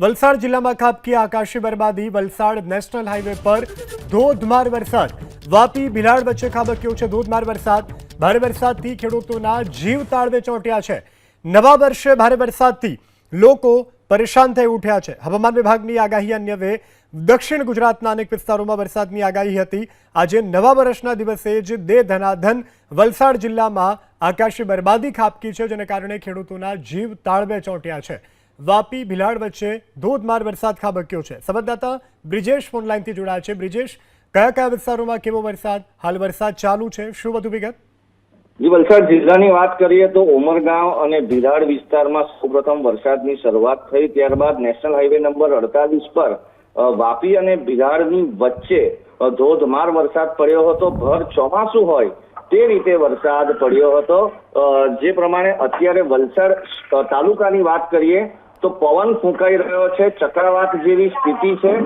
વલસાડ જિલ્લામાં ખાબકી આકાશી બરબાદી, વલસાડ નેશનલ હાઈવે પર ધોધમાર વરસાદ. વાપી ભિલાડ વચ્ચે ખાબક્યો છે ધોધમાર વરસાદ. ભારે વરસાદથી ખેડૂતોના જીવ તાળવે ચોંટ્યા છે. નવા વર્ષે ભારે વરસાદથી લોકો પરેશાન થઈ ઉઠ્યા છે. હવામાન વિભાગની આગાહી અન્યવે દક્ષિણ ગુજરાતના અનેક વિસ્તારોમાં વરસાદની આગાહી હતી. આજે નવા વર્ષના દિવસે જ દે ધનાધન વલસાડ જિલ્લામાં આકાશી બરબાદી ખાબકી છે, જેને કારણે ખેડૂતોના જીવ તાળવે ચોંટ્યા છે. વાપી ભિલાડ વચ્ચે ધોધમાર વરસાદ ખાબક્યો છે. સંવાદદાતા બ્રિજેશ ફોનલાઈનથી જોડાયા છે. બ્રિજેશ, કયા કયા વિસ્તારોમાં કેવો વરસાદ? હાલ વરસાદ ચાલુ છે. શું વધુ વિગત? જી, વલસાડ જિલ્લાની વાત કરીએ તો ઉમરગાંવ અને ભિલાડ વિસ્તારમાં સૌપ્રથમ વરસાદની શરૂઆત થઈ. ત્યારબાદ નેશનલ હાઈવે નંબર અડતાલીસ પર વાપી અને ભિલાડની વચ્ચે ધોધમાર વરસાદ પડ્યો હતો. ભર ચોમાસું હોય તે રીતે વરસાદ પડ્યો હતો. જે પ્રમાણે અત્યારે વલસાડ તાલુકાની વાત કરીએ તો પવન ફૂંકાઈ રહ્યો છે ચક્રવાત જેવી સ્થિતિ છે.